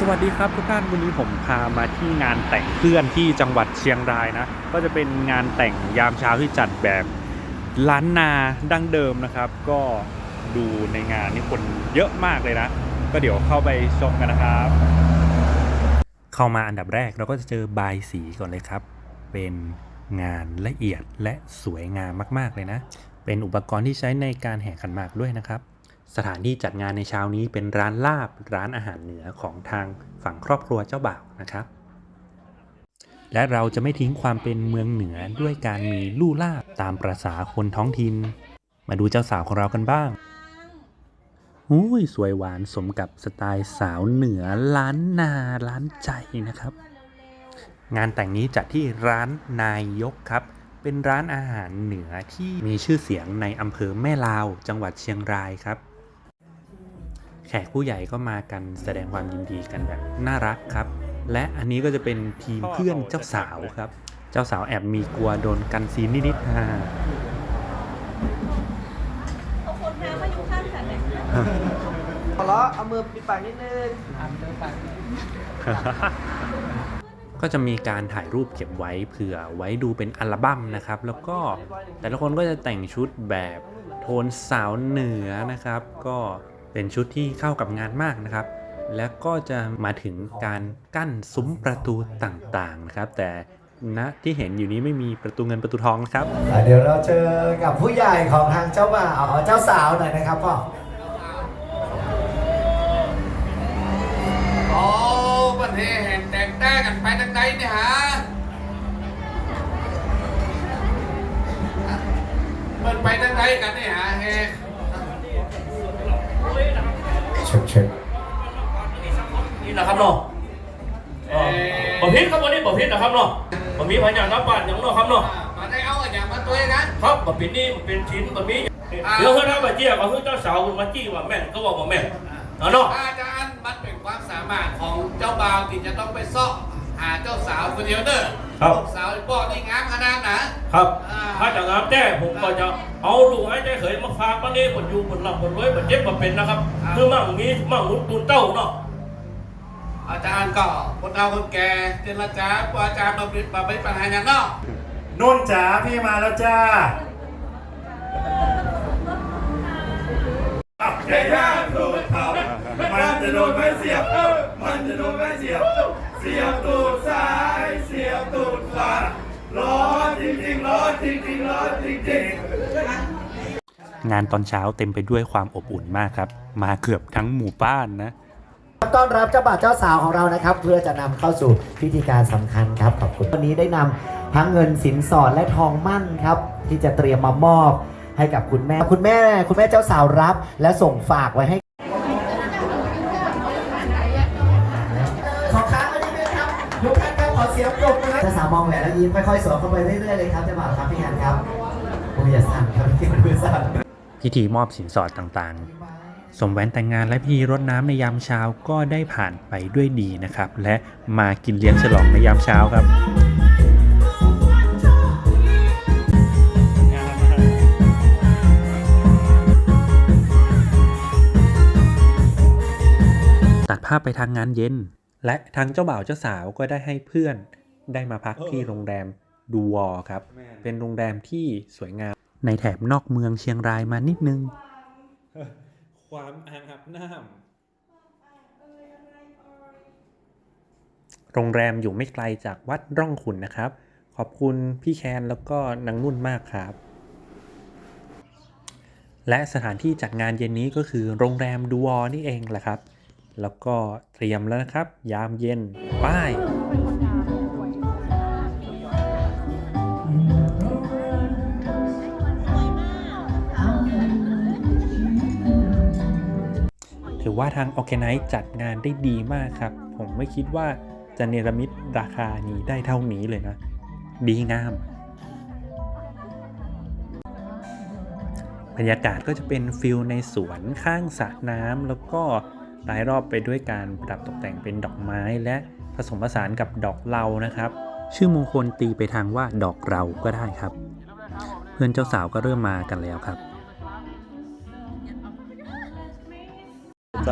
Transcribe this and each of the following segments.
สวัสดีครับทุกท่านวันนี้ผมพามาที่งานแต่งเพื่อนที่จังหวัดเชียงรายนะ ก็จะเป็นงานแต่งยามเช้าที่จัดแบบล้านนาดั้งเดิมนะครับ ก็ดูในงานนี่คนเยอะมากเลยนะ ก็เดี๋ยวเข้าไปชมกันนะครับ เข้ามาอันดับแรกเราก็จะเจอบายสีก่อนเลยครับ เป็นงานละเอียดและสวยงามมากๆเลยนะ เป็นอุปกรณ์ที่ใช้ในการแห่ขันหมากด้วยนะครับ สถานที่จัดงานในเช้านี้เป็นร้านลาบร้านอาหารเหนือของทางฝั่งครอบครัวเจ้าบ่าวนะครับ และเราจะไม่ทิ้งความเป็นเมืองเหนือด้วยการมีลู่ลาบตามประษาคนท้องถิ่นมาดูเจ้าสาวของเรากันบ้างหูยสวยหวานสมกับสไตล์สาวเหนือล้านนาล้านใจนะครับ งานแต่งนี้จัดที่ร้านนายยกครับ เป็นร้านอาหารเหนือที่มีชื่อเสียงในอำเภอแม่ลาว จังหวัดเชียงรายครับ แขกผู้ใหญ่ก็มากันแสดงความยินดีกันแบบน่ารักครับ และอันนี้ก็จะเป็นทีมเพื่อนเจ้าสาวครับ เจ้าสาวแอบมีกลัวโดนกันซีนนิดๆฮ่าเอาคนแพ้มาอยู่ข้างฉันเลยขอล้อเอามือปิดปากนิดนึงก็จะมีการถ่ายรูปเก็บไว้เผื่อไว้ดูเป็นอัลบั้มนะครับ แล้วก็แต่ละคนก็จะแต่งชุดแบบโทนสาวเหนือนะครับ ก็ เป็นชุดที่เข้ากับงานมากนะครับ และก็จะมาถึงการกั้นซุ้มประตูต่างๆนะครับ แต่ณที่เห็นอยู่นี้ไม่มีประตูเงินประตูทองนะครับอะเดี๋ยวเราเจอกับผู้ใหญ่ของทางเจ้าบ่าวเอาเจ้าสาวหน่อยนะครับพ่อโอ้ประเทศแห่งแตกแต้กันไปทางใดเนี่ยฮะมันไปทางใดกันเนี่ยฮะเฮเช็คเช็คนี่นะครับเนาะบอพิษครับวันนี้บอพิษนะครับเนาะบอมีพยานรับบ้านอย่างเนาะครับเนาะมาได้เอาอย่างมาตัวเองนะครับบอพิษนี่เป็นชิ้นบอมีเดี๋ยวเพื่อนเอาไปเจี้ยกับเพื่อนเจ้าสาวคุณมาจี้ว่าแม่นก็บอกว่าแม่นเอาเนาะอาจารย์มันเป็นความสามารถของเจ้าบ่าวที่จะต้องไปซ่อหาเจ้าสาวคนเดียวเด้อ ครับลูกสาวไอ้บอกนี่งามขนาดไหนครับถ้าจะงามแจ้ผมก็จะเอาลูกให้ใจเขยมาฝากวันนี้บนอยู่บนหลับบนรวยบนเจ็บมาเป็นนะครับเพื่อมั่งมีมั่งมุดตูนเต้าเนาะ อาจารย์ก็คนเฒ่าคนแก่เจรจาพออาจารย์มาเป็นมาเป็นปัญหาอย่างเนาะนุ่นจ๋าพี่มาแล้วจ้าไก่ย่างตูดเขามันจะโดนไม่เสียบ มันจะโดนไม่เสียบเสียบตูดซ้าย เสียบตูดขวาร้อนจริงๆร้อนจริงๆร้อนจริงงานตอนเช้าเต็มไปด้วยความอบอุ่นมากครับ มาเกือบทั้งหมู่บ้านนะต้อนรับเจ้าบ่าวเจ้าสาวของเรานะครับ เพื่อจะนำเข้าสู่พิธีการสำคัญครับขอบคุณวันนี้ได้นำทั้งเงินสินสอดและทองมั่นครับ ที่จะเตรียมมามอบให้กับคุณแม่ คุณแม่ คุณแม่เจ้าสาวรับ และส่งฝากไว้ให้ามองแหวนแล้วยิ้มค่อยๆสวมเข้าไปเรื่อยๆเลยครับเจ้าบ่าวครับพี่ฮันครับโอ้ยอย่าสั่นครับพี่มือสั่นพิธีมอบสินสอดต่างๆ สมแหวนแต่งงานและพิธีรดน้ำในยามเช้าก็ได้ผ่านไปด้วยดีนะครับ และมากินเลี้ยงฉลองในยามเช้าครับตัดภาพไปทางงานเย็น และทางเจ้าบ่าวเจ้าสาวก็ได้ให้เพื่อน ได้มาพักที่โรงแรมดูวอครับ เป็นโรงแรมที่สวยงาม ในแถบนอกเมืองเชียงรายมานิดนึง ความอ่างอาบน้ำโรงแรมอยู่ไม่ไกลจากวัดร่องขุนนะครับ ขอบคุณพี่แคนแล้วก็นางนุ่นมากครับ และสถานที่จัดงานเย็นนี้ก็คือโรงแรมดูวอนี่เองแหละครับ แล้วก็เตรียมแล้วนะครับ ยามเย็นป้าย ว่าทาง o r g a n i z e จัดงานได้ดีมากครับ ผมไม่คิดว่าจะเนรมิตราคานี้ได้เท่านี้เลยนะ ดีงาม บรรยากาศก็จะเป็นฟิลในสวนข้างสระน้ำแล้วก็รายรอบไปด้วยการประดับตกแต่งเป็นดอกไม้และผสมผสานกับดอกเหลานะครับ ชื่อมงคลตีไปทางว่าดอกเราก็ได้ครับ เพื่อนเจ้าสาวก็เริ่มมากันแล้วครับ เ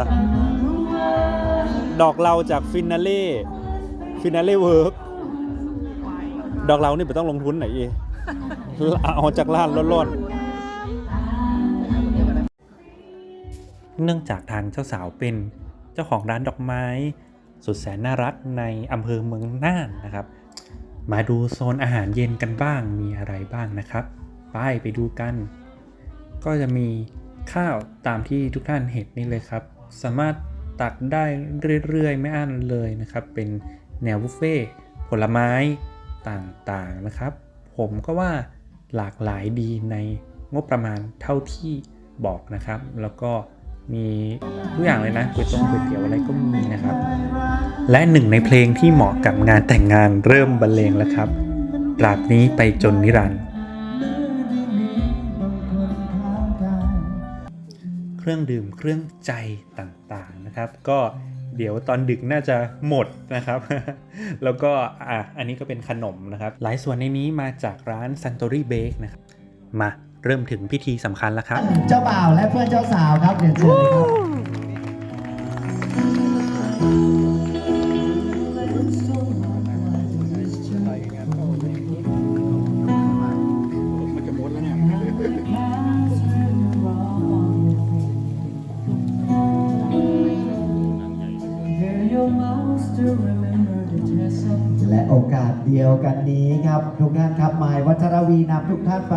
ดอกเราจากฟินาเล่ฟินาเล่เวิร์กดอกเรานี่ไม่ต้องลงทุนไหนอีเอาจากร้านร้อนๆเนื่องจากทางเจ้าสาวเป็นเจ้าของร้านดอกไม้ สุดแสนน่ารักในอำเภอเมืองน่านนะครับ มาดูโซนอาหารเย็นกันบ้างมีอะไรบ้างนะครับไปไปดูกัน ก็จะมีข้าวตามที่ทุกท่านเห็นนี่เลยครับ สามารถตักได้เรื่อยๆ ไม่อั้นเลยนะครับ เป็นแนวบุฟเฟ่ผลไม้ต่างๆนะครับ ผมก็ว่าหลากหลายดีในงบประมาณเท่าที่บอกนะครับ แล้วก็มีทุกอย่างเลยนะก๋วยต้มก๋วยเตี๋ยวอะไรก็มีนะครับ และหนึ่งในเพลงที่เหมาะกับงานแต่งงานเริ่มบรรเลงแล้วครับตราบนี้ไปจนนิรันดร์ เครื่องดื่มเครื่องใจต่างๆนะครับ ก็เดี๋ยวตอนดึกน่าจะหมดนะครับ แล้วก็อะอันนี้ก็เป็นขนมนะครับ หลายส่วนในนี้มาจากร้าน Suntory Bake นะครับ มาเริ่มถึงพิธีสำคัญแล้วครับ เจ้าบ่าวและเพื่อนเจ้าสาวครับเดี๋ยวเชิญครับ และโอกาสเดียวกันนี้ครับ ทุกท่านครับหมายวัชรวีนำทุกท่านไป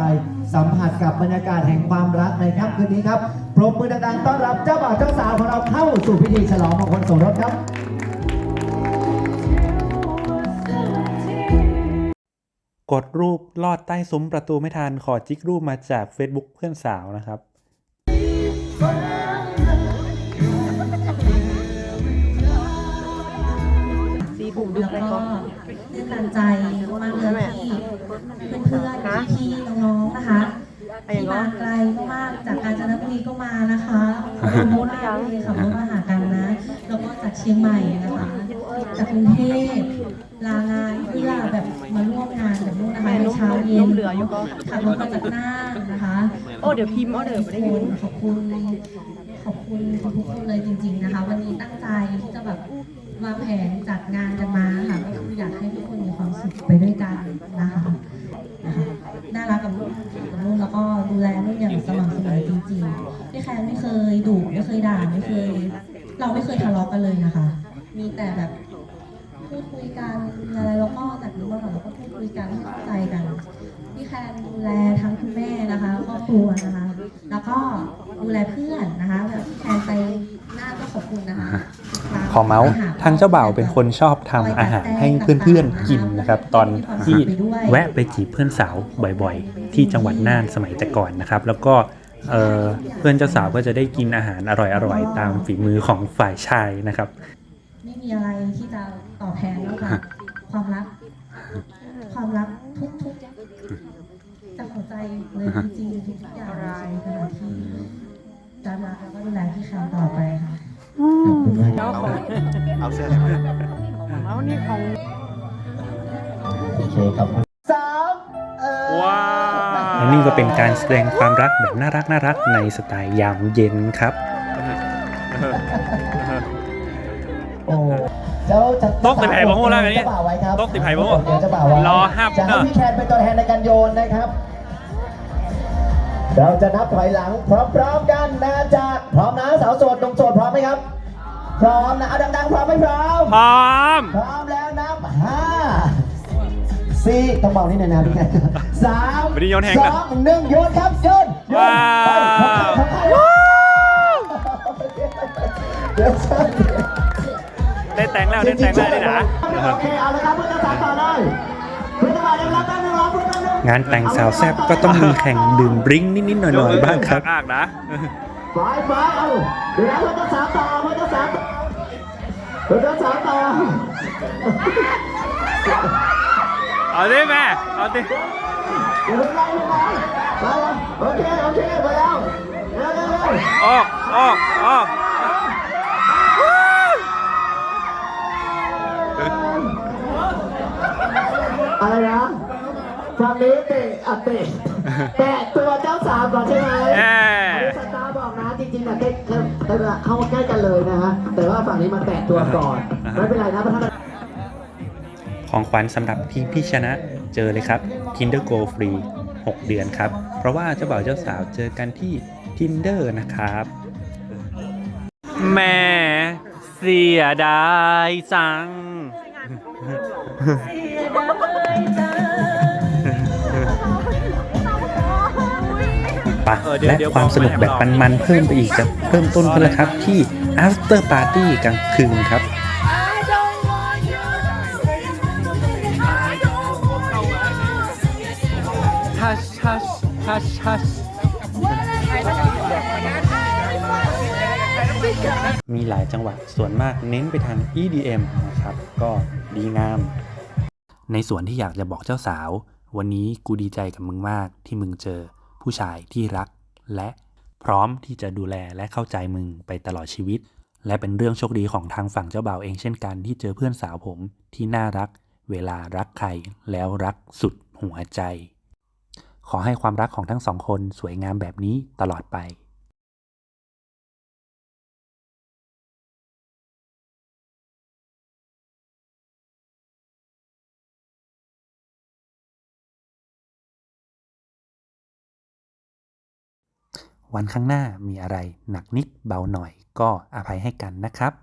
สัมผัสกับบรรยากาศแห่งความรักในค่ำคืนนี้ครับปรบมือดังๆต้อนรับเจ้าบ่าวเจ้าสาวของเราเข้าสู่พิธีฉลองมงคลสมรสครับกดรูปลอดใต้ซุ้มประตูไม่ทันขอจิกรูปมาจาก Facebook เพื่อนสาวนะครับ แล้วก็ตื่นตันใจมากเลยที่เพื่อนๆพี่ๆน้องๆนะคะที่มาไกลมากๆจากกาญจนบุรีก็มานะคะขอบคุณมากเลยขับรถมาหากันนะ แล้วก็จากเชียงใหม่นะคะ จากกรุงเทพลางานเพื่อแบบมาร่วมงานกับลูกนะคะในเช้าเย็นขับรถมาจากน่านนะคะ โอ้เดี๋ยวพิมพ์เอาเดี๋ยวไม่ได้ยินขอบคุณขอบคุณทุกคนเลยจริง ๆนะคะ วันนี้ตั้งใจที่จะแบบ วางแผนจัดงานกันมาค่ะก็คืออยากให้ทุกคนมีความสุขไปด้วยกันนะคะน่ารักกับลูกกับลูกแล้วก็ดูแลลูกอย่างสม่ำเสมอจริงๆพี่แคนไม่เคยดุไม่เคยด่าไม่เคย เราไม่เคยทะเลาะกันเลยนะคะ มีแต่แบบพูดคุยกันอะไรแล้วก็จากนี้มาก่อนเราก็พูดคุยกันให้เข้าใจกันพี่แคนดูแลทั้งคุณแม่นะคะครอบครัวนะคะ แล้วก็ดูแลเพื่อนนะคะแบบพี่แคนไป อบคุณนะคะขอเมาส์ทางเจ้าบ่าวเป็นคนชอบทำอาหารให้เพื่อนๆกินนะครับ ตอนที่แวะไปจีบเพื่อนสาวบ่อยๆ ที่จังหวัดน่านสมัยแต่ก่อนนะครับ แล้วก็เอ่อเพื่อนเจ้าสาวก็จะได้กินอาหารอร่อยๆ ตามฝีมือของฝ่ายชายนะครับ ไม่มีอะไรที่จะตอบแทนนอกจากความรัก ความรักทุกๆจากหัวใจเลยจริงๆทุกอย่างในชีวิตนะคะที่จะมาแล้วก็ดูแลพี่แคนต่อไปค่ะ ขอบคุณมากคแล้รัวบของเอาเสื้อแล้วนี่ของ โอเคขอบคุณสามเออว้าวและนี่ก็เป็นการแสดงความรักแบบน่ารักน่ารักในสไตล์ยามเย็นครับ โอ้เจ้าจะโต๊ะติดไผ่บ่ฮู้แล้วอันนี้เจ้าบ่าวไว้ครับโต๊ะติดไผ่บ่ฮู้เดี๋ยวเจ้าบ่าวไว้รอห้ามจะให้เนอะพี่แคนเป็นตัวแทนในการโยนนะครับ เราจะนับถอยหลังพร้อมๆกันนะจากพร้อมนะสาวโสดหนุ่มโสดพร้อมไหมครับ พร้อมนะเอาดังๆพร้อมไหมพร้อม พร้อม พร้อมแล้วนับห้าสี่ต้องเบานิดหน่อยนะพี่แคนสามไม่ได้โยนแฮงสนะองหนึ่งโยนครับโยนโยนว้าวไปของใครของใครเดี๋ยวเชิญได้แต่งแล้วได้แต่งแล้วนี่นะ โอเค เอาละครับเพื่อนจะสานต่อเลยเพื่อนจะมาเดี๋ยวรับแป๊บนึงรอเพื่อนแป๊บนึ งงานแต่งสาวแซบก็ต้องมีแข่งดื่มบริ้งนิดๆหน่อยๆบ้างครับอากนะไปไปเอาเดี๋ยวเพื่อนจะสานต่อเพื่อนจะสานต่อเพื่อนจะสานต่อเอาดิแม่เอาดิเดี๋ยวไปไปไปโอเคโอเคไปแล้วเร็วเร็วเร็วออกออกออก นี้เตะอะเตะแตะตัวเจ้าสาวก่อนใช่ไหมแย่อันนี้สตาร์บอกนะจริงๆนะใกล้เข้าใกล้กันเลยนะฮะแต่ว่าฝั่งนี้มาแตะตัวก่อนไม่เป็นไรนะเพราะถ้า ของขวัญสำหรับทีมที่ชนะเจอเลยครับ Kinder Go ฟรี6เดือนครับ เพราะว่าเจ้าบ่าวเจ้าสาวเจอกันที่ Tinder นะครับแม่เสียดายจัง ปะและความสนุกแบบมันๆเพิ่มไปอีกจะเริ่มต้นขึ้นแล้วครับที่ After Party กลางคืนครับ Hush hush hush hush มีหลายจังหวะส่วนมากเน้นไปทาง EDM นะครับ ก็ดีงาม ในส่วนที่อยากจะบอกเจ้าสาว วันนี้กูดีใจกับมึงมากที่มึงเจอ ผู้ชายที่รัก และพร้อมที่จะดูแลและเข้าใจมึงไปตลอดชีวิต และเป็นเรื่องโชคดีของทางฝั่งเจ้าบ่าวเองเช่นกันที่เจอเพื่อนสาวผมที่น่ารัก เวลารักใครแล้วรักสุดหัวใจ ขอให้ความรักของทั้งสองคนสวยงามแบบนี้ตลอดไป วันข้างหน้ามีอะไรหนักนิดเบาหน่อยก็อภัยให้กันนะครับ